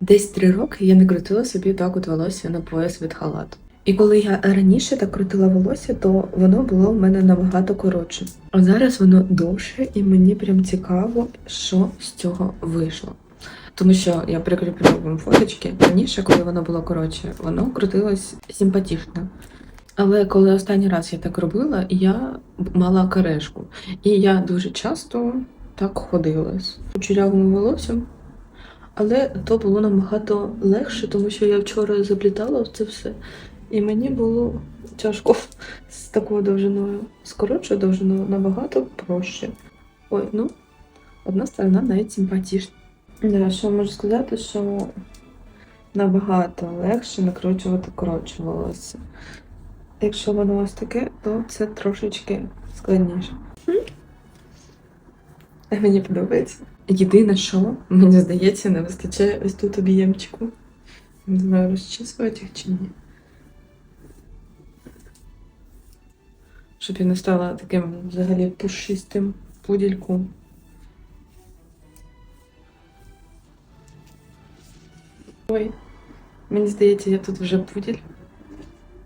Десь три роки я не крутила собі так от волосся на пояс від халату. І коли я раніше так крутила волосся, то воно було в мене набагато коротше. А зараз воно довше, і мені прям цікаво, що з цього вийшло. Тому що я прикріплю вам фоточки. Раніше, коли воно було коротше, воно крутилось симпатично. Але коли останній раз я так робила, я мала карешку. І я дуже часто так ходила з кучерявим волоссям. Але то було набагато легше, тому що я вчора заплітала це все. І мені було тяжко з такою довжиною. З коротшою довжиною набагато проще. Ой, ну, одна сторона навіть симпатична. Да, що можу сказати, що набагато легше накручувати коротше волосся. Якщо воно ось таке, то це трошечки складніше. Мені подобається. Єдине, що мені здається, не вистачає ось тут об'ємчику. Не знаю, розчісувати їх чи ні. Щоб я не стала таким взагалі пушистим пудільком. Ой, мені здається, я тут вже пуділь,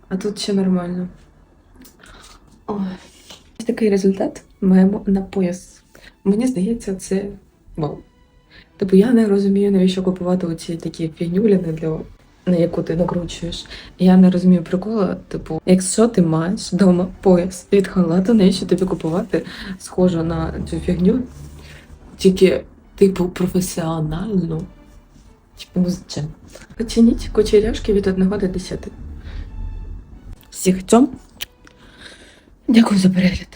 а тут ще нормально. Ой. Ось такий результат маємо на пояс. Мені здається, це вау. Типу, я не розумію, навіщо купувати оці такі фігнюліни для на яку ти накручуєш. Я не розумію прикола. Типу, якщо ти маєш вдома пояс від халату, навіщо тобі купувати схожу на цю фігню? Тільки, типу, професіональну. Типу, зачем? Оцініть кучеряшки від 1 до 10. Всіх цьом. Дякую за перегляд.